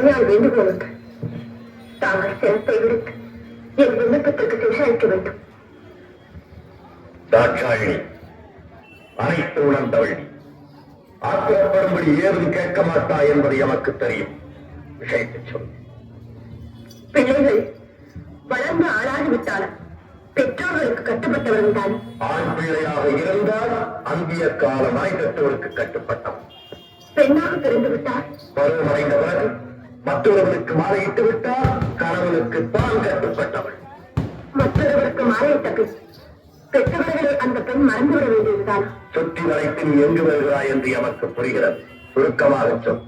சரியாய் வேண்டும் எனக்கு தாங்கள் செல்த்தை விடுத்து என் விண்ணப்பத்திற்கு விசாரிக்க வேண்டும். தாட்சாயினி அனைத்து உடன் தவழ்வி ஏதும் கேட்க மாட்டா என்பது எமக்கு தெரியும். விஷயத்தை சொல். பிள்ளைகள் வளர்ந்து ஆளாகிவிட்டால் பெற்றோர்களுக்கு கட்டுப்பட்டவர்கள் தான்? ஆண் பிள்ளையாக இருந்தால் அந்திய காலமாய் பெற்றோருக்கு கட்டுப்பட்டவன். பெண்ணாக பிறந்துவிட்டார் பருவமடைந்தவர்கள் மற்றொருவனுக்கு மாலையிட்டு விட்டால் கணவனுக்கு தான் கட்டுப்பட்டவள். மற்றொருவருக்கு மாலையிட்ட பின் பெற்றவர்களை அந்த பெண் மறந்துவிட வேண்டியதுதான். சுற்றி வளைத்து நீ எங்கு வருகிறாய் என்று எமக்கு புரிகிறது. சுருக்கமாக சொல்.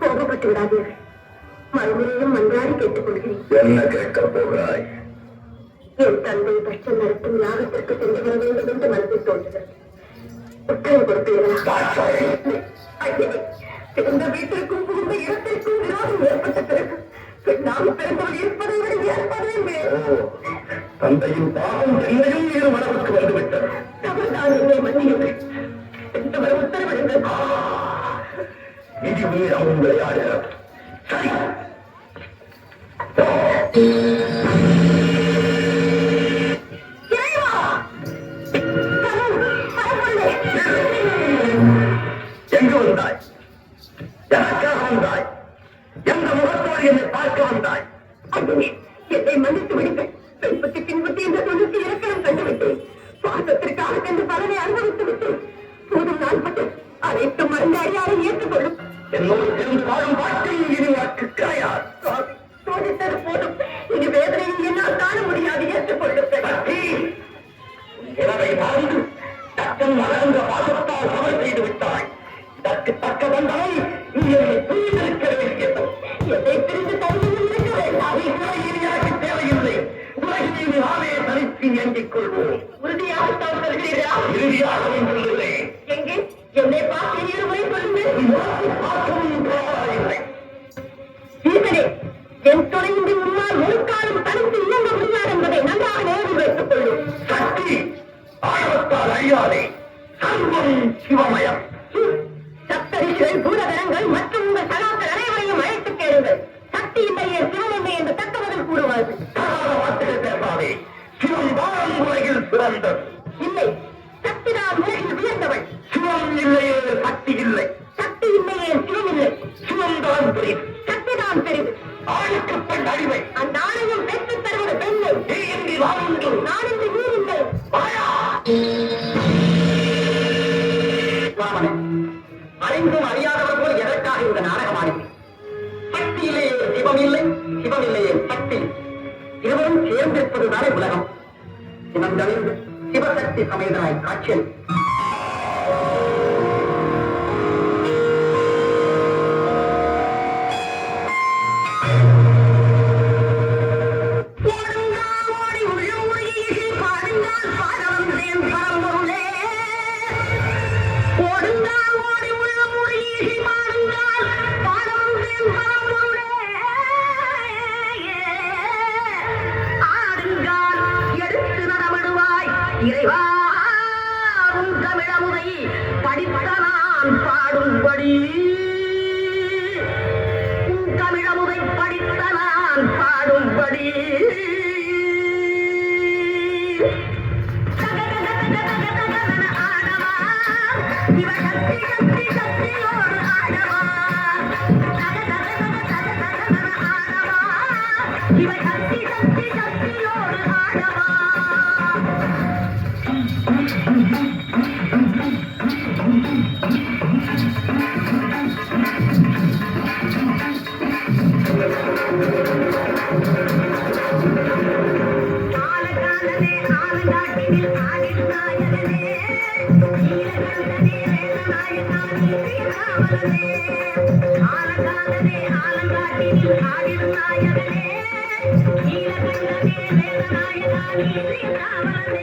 கோபப்பட்டு விடாதீர்கள். மறுமுறையும் மன்றாடி கேட்டுக்கொள்கிறேன் என்ன கேட்கப் போகிறாய்? என் தந்தை பட்சம் நடத்தும் யாகத்திற்கு சென்று வர வேண்டும் என்று மனதில் தோன்றுகிறது. பிறந்த வீட்டிற்கும் புகுந்த இடத்திற்கும் விரோதம் ஏற்பட்ட பிறகு பெண்ணாக பிறந்தவள் இருப்பதை விட ஏற்பதே மேல் தந்தையின் பாவம் என்னையும் இரு மனவுக்கு வந்துவிட்டது. தவறுதான் என்னை மன்னியுங்கள். உத்தரவிடுங்கள் விதி மீறவும் விளையாடுகிறது சரி வந்தாய். எந்த முகத்தோடு என்னை பார்க்க வந்தாய். என்னை மன்னித்து விடுங்கள். பெண்பத்தி பின்பற்றி இந்த தொழிலுக்கு இறக்கணும் கண்டுவிட்டேன். சுவாசத்திற்காக சென்று பலனை அனுபவித்து விட்டேன். போதும் நான் பட்டு அனைத்து மருந்து அடியாரும் ஏற்றுக்கொள்ளும். என்னோடு சேர்ந்து வாழும் வாழ்க்கையில் இனி உனக்கு கிடையாது. சோதித்தது போதும். இனி வேதனையை என்னால் காண முடியாது. ஏற்றுக்கொள்ளுங்கள் சக்தி, உன் வாழ்ந்து தக்கம் வளர்ந்த பாசத்தால் சமர் செய்து விட்டாய். இதற்கு தக்க தண்டனை நீ என்னை புரிந்திருக்க வேண்டியது சொல்கிறீர்களா இறுதியாக சொல்லுகிறேன் எங்கே என்னை பார்த்து இருமுறை சொல்லுங்கள் பார்க்கவும் என் துணையின்றி முன்னால் ஒரு காலம் தனித்து இயங்க முடியாது என்பதை நன்றாக வைத்துக் கொள்ளும் சக்தி ஆழத்தால் சர்வம் சிவமயம். பூதகணங்கள் மற்றும் உங்கள் சகாக்கள் அனைவரையும் அழைத்து கேளுங்கள். சக்தி இல்லையே சிவம் இல்லை என்று தக்க பதில் கூறுவார்கள் தான் உலகில் சிறந்தது இல்லை சக்திதான் உலகில் உயர்ந்தவள். சிவம் இல்லையே சக்தி இல்லை. சக்தி இல்லையே சிவம் இல்லை. சிவம் தான் பெரியது. சக்திதான் பெரிது ஆணுக்கு பெண் அடிமை. அந்த ஆணையம் பெற்றுத் தருவது பெண்ணை. நீ இன்றி நான் சேர்ந்திருப்பதுதானே உலகம் சிவந்தழிந்து சிவசக்தி சமேதனாய் காட்சியல் நடமிடுவாய் இறைவா உன் தமிழமுதை படித்த நான் பாடும்படி. உன் தமிழமுதை படித்த நான் பாடும்படி. ஆலங்காட்டினில் ஆடிடும் நாயகனே நீலகண்டனே வேதநாயகனே ஸ்ரீராமனே